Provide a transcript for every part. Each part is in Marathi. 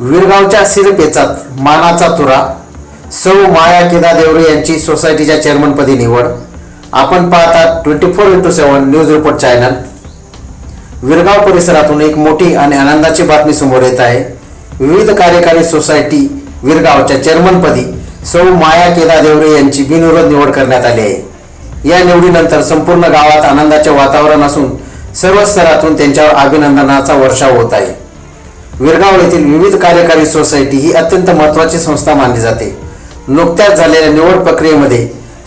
विरगावच्या सिरपेचात मानाचा तुरा सौ माया केदा देवरे यांची सोसायटीच्या चेअरमनपदी निवड. आपण पाहतात twenty four into seven news report channel Virgaon परिसरातून एक मोठी आणि आनंदाची बातमी समोर येत आहे. विविध कार्यकारी सोसायटी विरगावच्या चेअरमनपदी सौ माया केदा देवरे यांची बिनविरोध निवड करण्यात आली आहे. या निवडीनंतर संपूर्ण गावात आनंदाचे वातावरण असून सर्व स्तरातून त्यांच्यावर अभिनंदनाचा वर्षाव होत आहे. विरगाव येथील विविध कार्यकारी सोसायटी ही अत्यंत महत्त्वाची संस्था मानली जाते. नुकत्याच झालेल्या निवड प्रक्रियेमध्ये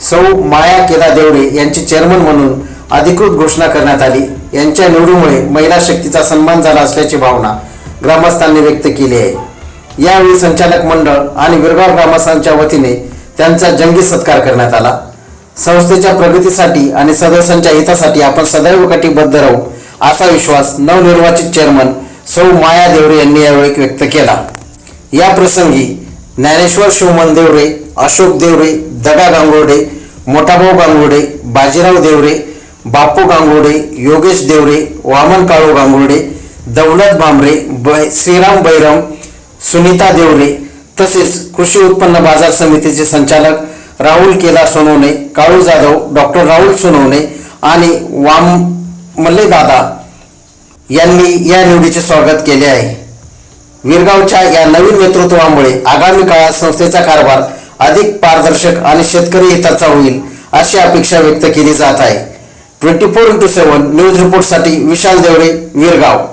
सौ माया केदा देवडे यांची चेअरमन म्हणून अधिकृत घोषणा करण्यात आली. यांच्या निवडीमुळे महिला शक्तीचा सन्मान झाला असल्याची भावना ग्रामस्थांनी व्यक्त केली आहे. यावेळी संचालक मंडळ आणि विरगाव ग्रामस्थांच्या वतीने त्यांचा जंगी सत्कार करण्यात आला. संस्थेच्या प्रगतीसाठी आणि सदस्यांच्या हितासाठी आपण सदैव कटिबद्ध राहू असा विश्वास नवनिर्वाचित चेअरमन सौ माया देवरे यांनी यावेळी व्यक्त केला. या प्रसंगी ज्ञानेश्वर शिवमन देवरे अशोक देवरे दगा गांगोडे मोठाभाऊ गांगोडे बाजीराव देवरे बापू गांगोडे योगेश देवरे वामन काळू गांगोडे दौलत भांबरे बै श्रीराम बैरम सुनीता देवरे तसेच कृषी उत्पन्न बाजार समितीचे संचालक राहुल केला सोनवणे काळू जाधव डॉक्टर राहुल सोनवणे आणि वाम मल्लेदादा यांनी या निवडीचे स्वागत केले आहे. विरगावच्या या नवीन नेतृत्वामुळे आगामी काळात संस्थेचा कारभार अधिक पारदर्शक आणि शेतकरी हिताचा होईल अशी अपेक्षा व्यक्त केली जात आहे. Twenty four into seven news रिपोर्टसाठी Vishal Devde Virgaon.